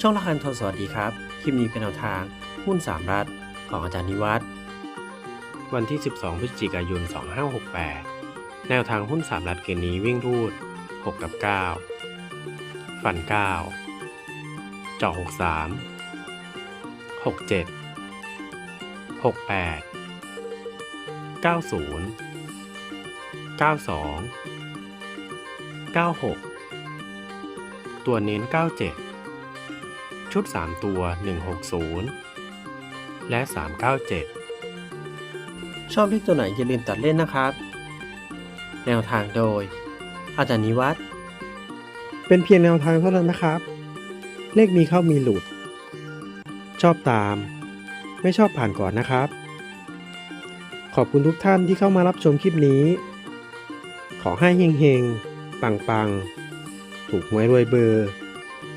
ช่องละคันโทรสวัสดีครับ คลิปนี้เป็นแนวทางหุ้น 3 รัฐของอาจารย์นิวัฒน์วันที่ 12 พฤศจิกายน 2568 แนวทางหุ้น 3 รัฐเกณฑ์นี้วิ่งรูด 6 กับ 9 ฝัน 9 เจาะ63 67 68 90 92 96 ตัวเน้น 97 ชุด 3 ตัว 160 และ 397 ชอบเลขตัวไหนอย่าลืมตัดเล่นนะครับ แนวทางโดย อาจารย์นิวัฒน์เป็นเพียงแนวทางเท่านั้นนะครับ เลขมีเข้ามีหลุด ชอบตาม ไม่ชอบผ่านก่อนนะครับ ขอบคุณทุกท่านที่เข้ามารับชมคลิปนี้ ขอให้เฮงๆ ปังๆ ถูกหวยรวยเบอร์